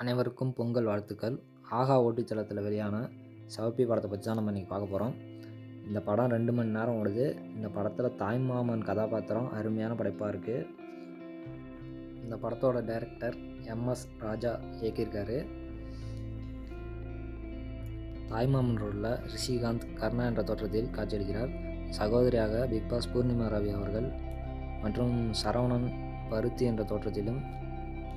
அனைவருக்கும் பொங்கல் வாழ்த்துக்கள். ஆஹா ஓட்டித்தளத்தில் வெளியான சவப்பி படத்தை பற்றி தான் நம்ம இன்றைக்கி பார்க்க போகிறோம் இந்த படம் ரெண்டு மணி நேரம் ஓடுது. இந்த படத்தில் தாய்மாமன் கதாபாத்திரம் அருமையான படைப்பாக இருக்குது இந்த படத்தோட டைரக்டர் எம்எஸ் ராஜா இயக்கியிருக்காரு. தாய்மாமன் ரோடில் ரிஷிகாந்த் கர்ணா என்ற தோற்றத்தில் காட்சியளிக்கிறார். சகோதரியாக பிக் பாஸ் பூர்ணிமா ரவி அவர்கள் மற்றும் சரவணன் பருத்தி என்ற தோற்றத்திலும்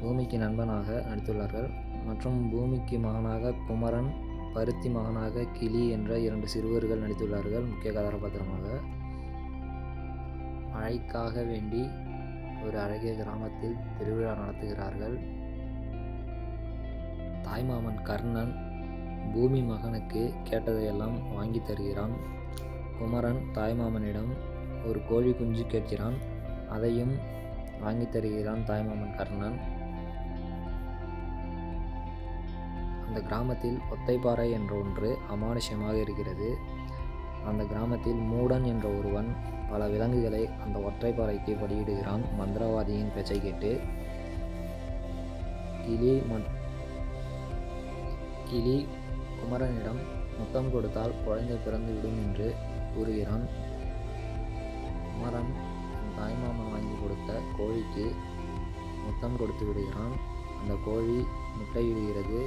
பூமிக்கு நண்பனாக நடித்துள்ளார்கள். மற்றும் பூமிக்கு மகனாக குமரன் பருத்தி மகனாக கிளி என்ற இரண்டு சிறுவர்கள் நடித்துள்ளார்கள் முக்கிய கதாபாத்திரமாக. மழைக்காக வேண்டி ஒரு அழகிய கிராமத்தில் திருவிழா நடத்துகிறார்கள். தாய்மாமன் கர்ணன் பூமி மகனுக்கு கேட்டதையெல்லாம் வாங்கி தருகிறான். குமரன் தாய்மாமனிடம் ஒரு கோழி குஞ்சு கேட்கிறான். அதையும் வாங்கி தருகிறான் தாய்மாமன் கர்ணன். அந்த கிராமத்தில் ஒத்தைப்பாறை என்ற ஒன்று அமானுஷ்யமாக இருக்கிறது. அந்த கிராமத்தில் மூடன் என்ற ஒருவன் பல விலங்குகளை அந்த ஒற்றைப்பாறைக்கு வெளியிடுகிறான். மந்திரவாதியின் பேச்சை கேட்டு கிளி கிளி குமரனிடம் முத்தம் கொடுத்தால் குழந்தை பிறந்துவிடும் என்று கூறுகிறான். குமரன் தன் தாய்மாமன் வாங்கி கொடுத்த கோழிக்கு முத்தம் கொடுத்து விடுகிறான். அந்த கோழி முட்டையிடுகிறது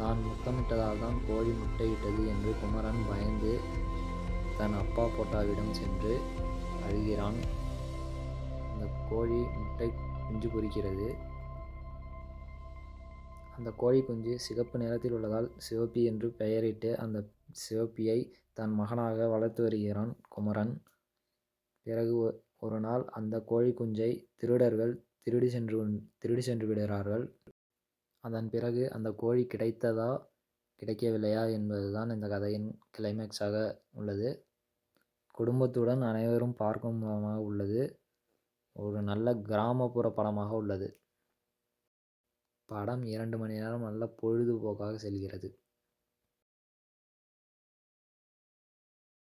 தான் முத்தமிட்டதால் தான் கோழி முட்டையிட்டது என்று குமரன் பயந்து தன் அப்பா போட்டாவிடம் சென்று அழுகிறான். அந்த கோழி முட்டை குஞ்சு பொறிக்கிறது. அந்த கோழி குஞ்சு சிகப்பு நிறத்தில் உள்ளதால் சிவப்பி என்று பெயரிட்டு அந்த சிவப்பியை தன் மகனாக வளர்த்து வருகிறான் குமரன். பிறகு ஒரு நாள் அந்த கோழி குஞ்சை திருடர்கள் திருடி சென்று திருடி சென்று விடுகிறார்கள். அதன் பிறகு அந்த கோழி கிடைத்ததா கிடைக்கவில்லையா என்பது தான் இந்த கதையின் கிளைமேக்ஸாக உள்ளது. குடும்பத்துடன் அனைவரும் பார்க்கும் படமாக உள்ளது. ஒரு நல்ல கிராமப்புற படமாக உள்ளது. படம் இரண்டு மணி நேரம் நல்ல பொழுதுபோக்காக செல்கிறது.